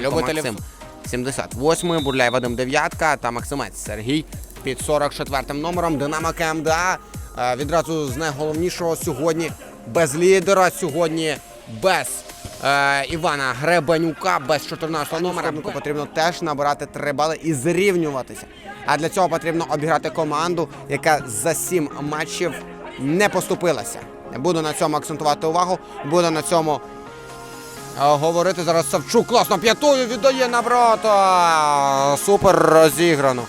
любителів Максим 78 Бурляй Вадим дев'ятка та Максимець Сергій під 44 номером. Динамо КМДА е, відразу з найголовнішого сьогодні без лідера. Сьогодні без е, Івана Гребенюка, без 14 номера. Потрібно теж набирати 3 бали і зрівнюватися. А для цього потрібно обіграти команду, яка за 7 матчів не поступилася. Буду на цьому акцентувати увагу. Буду на цьому Говорити зараз Савчук класно п'ятою віддає на брата. Супер розіграно.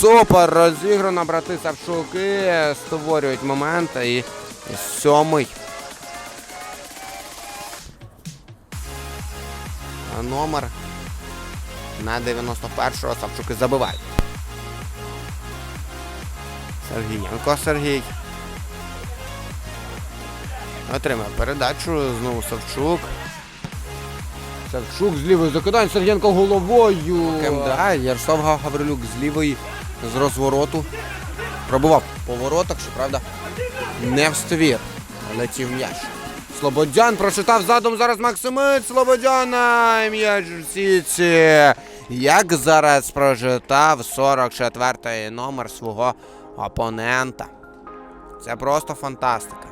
Супер розіграно, брати Савчуки створюють моменти і сьомий. Номер на 91-го Савчуки забивають. Сергієнко Сергій. Отримав передачу. Знову Савчук. Савчук з лівої закидань, Сергієнко головою. КМДА, Ярослав Гаврилюк з лівої з розвороту. Пробував по воротах, щоправда, не в ствір. Летів м'яч. Слободян прочитав задум зараз Максимець. Слободян а, м'яч в сітці. Як зараз прочитав 44-й номер свого опонента. Це просто фантастика.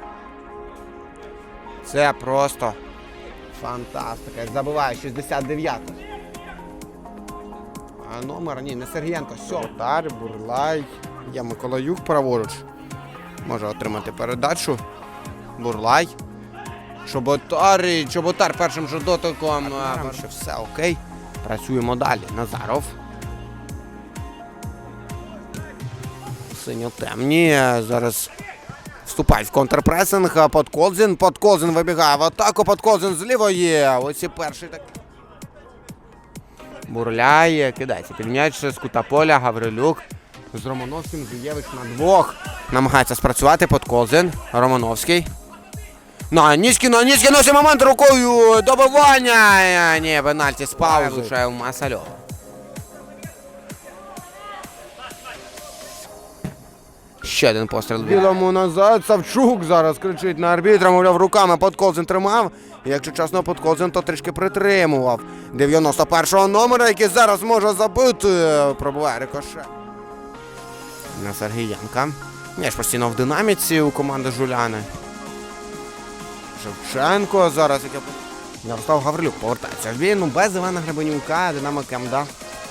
Це просто Фантастика. Забиває 69. А номер, ні, не Сергієнко. Сьотар, Бурлай. Є Миколаюк праворуч. Може отримати передачу. Бурлай. Чоботар. Чоботар першим же дотиком. Перше все окей. Працюємо далі. Назаров. Синьо-темні. Зараз Вступають в контрпресинг. а Подколзін. Подколзін вибігає в атаку. Подколзін з лівої. Ось і перший так. Бурляє, кидається під м'яч з кута поля. Гаврилюк з Романовським. Зуєвич на двох. Намагається спрацювати. Подколзін. Романовський. На Ніськін, на Ніськін носить момент рукою. Добивання. Ні, пенальті з паузи. Залишає у Масальова. Ще один постріл. Білому назад. Савчук зараз кричить на арбітра, мовляв, руками Подколзин тримав. Якщо чесно, Подколзин, то трішки притримував. 91-го номера, який зараз може забити. Пробуває рикошет. На Сергієнка. М'яч постійно в динаміці у команди Жуляни. Шевченко зараз яке. Ярослав Гаврилюк повертається. Він без Івана Гребенюка, Динамо Кемда.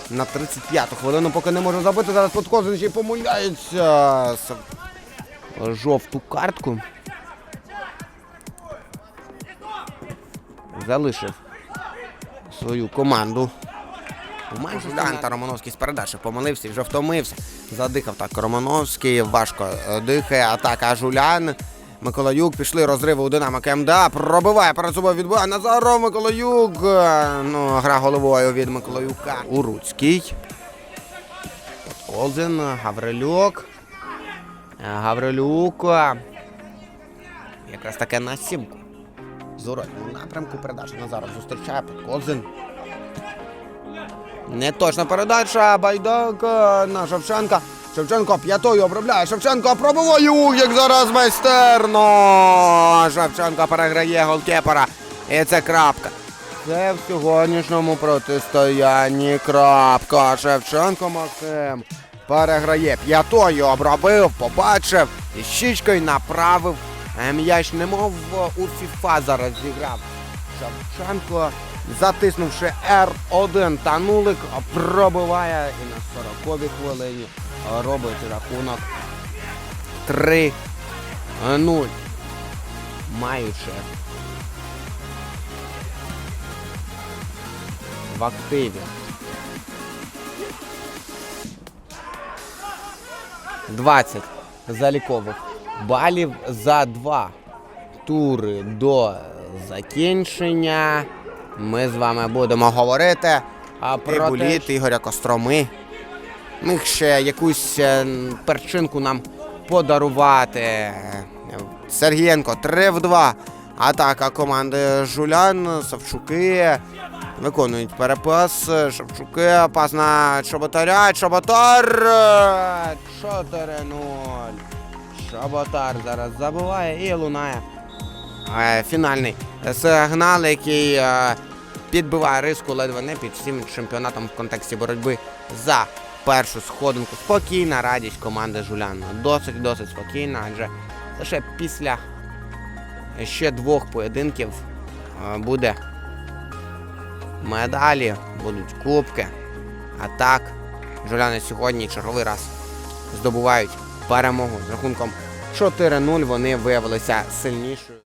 На 35-ту хвилину, поки не може забити. Зараз Подкозин ще й помиляється. Жовту картку. Залишив свою команду. Ганта Романовський з передачі помилився вже втомився. Задихав так Романовський, важко е, дихає, атака Жулян. Миколаюк пішли розриви у Динамо КМДА. Пробиває перед собою відбиває Назаров Миколаюк. Е, Ну, гра головою від Миколаюка. Уруцький. Колзин, Гаврилюк. Е, Гаврилюк. е, Якраз таке на сімку. З напрямку передача Назаров зустрічає Колзин. Не точна передача. Байдак на Шевченка. Шевченко п'ятою обробляє. Шевченко пробиває. Як зараз майстерно. Шевченко переграє голкепера. І це крапка. Це в сьогоднішньому протистоянні крапка. Шевченко Максим переграє. П'ятою обробив, побачив і щічкою направив. М'яч немов у фіфа зараз зіграв. Шевченко, затиснувши R1 та нулик, пробиває і на 40-й хвилині робить рахунок 3-0. Маючи в активі 20 залікових балів за два тури до закінчення. Ми з вами будемо говорити а, про Буліт, Ігоря Костроми. Міг ще якусь е, перчинку нам подарувати. Сергієнко 3 в 2. Атака команди Жулян, Савчуки. Виконують перепас. Шевчуки, пас на Чоботаря. Чоботар. 4-0. Чоботар зараз забиває і лунає. е, Фінальний сигнал, який е, підбиває риску ледве не під всім чемпіонатом в контексті боротьби за першу сходинку. Спокійна радість команди Жуляна. Досить досить спокійна, адже лише після ще двох поєдинків е, буде медалі, будуть кубки. А так, Жуляни сьогодні черговий раз здобувають перемогу з рахунком 4-0. Вони виявилися сильнішою.